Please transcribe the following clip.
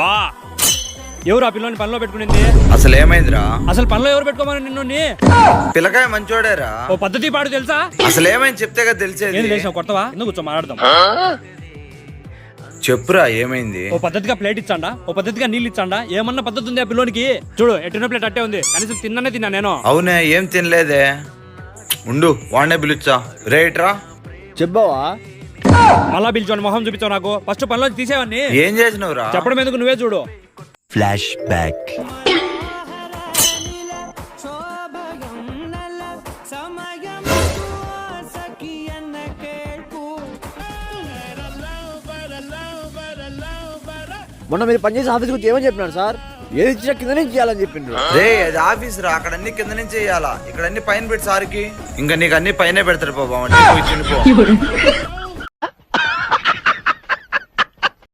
బా. ఎవరు ఆ పిల్లని పనిలో పెట్టుకునింది? అసలు ఏమైందిరా? అసలు పనిలో ఎవరు పెట్టుకోమని నిన్ను నీ? పిల్లకాయ మంచోడేరా? ఓ పద్ధతి పాడు తెలుసా? అసలు ఏమైంది చెప్తే కదా తెలిసేది. ఏం తెలిసిన కొత్తవా ఎందుకు కూర్చో మాట్లాడదాం. చెప్పురా ఏమైంది? ఓ పద్ధతిగా ప్లేట్ ఇచ్చాండా? ఓ పద్ధతిగా నీళ్ళు ఇచ్చాండా? ఏమన్నా పద్ధతి ఉంది ఆ పిల్లోనికి? చూడు ఎట్టిన ప్లేట్ అట్టే ఉంది. కనీసం తిన్ననే తిన్నా నేను. అవునే ఏం తినలేదే? ఉండు వాడినే పిలుచా రేట్రా చెప్పావా? మళ్ళా పిలిచాను మొహం చూపించావు నాకు. ఫస్ట్ పనిలో తీసేవన్నీ ఏం చేసినవురా? చెప్పడం ఎందుకు నువ్వే చూడు. ఫ్లాష్ బ్యాక్ మొన్న మీరు పనిచేసే ఆఫీస్కి వచ్చి ఏమని చెప్పినారు సార్? ఏది ఇచ్చినా కింద నుంచి చేయాలని చెప్పిండ్రు. రే అది ఆఫీస్ రా. అక్కడ అన్ని కింద నుంచి చేయాలా? ఇక్కడ అన్ని పైన పెట్టి సార్కి. ఇంకా నీకు అన్ని పైన పెడతారు బాబా పో.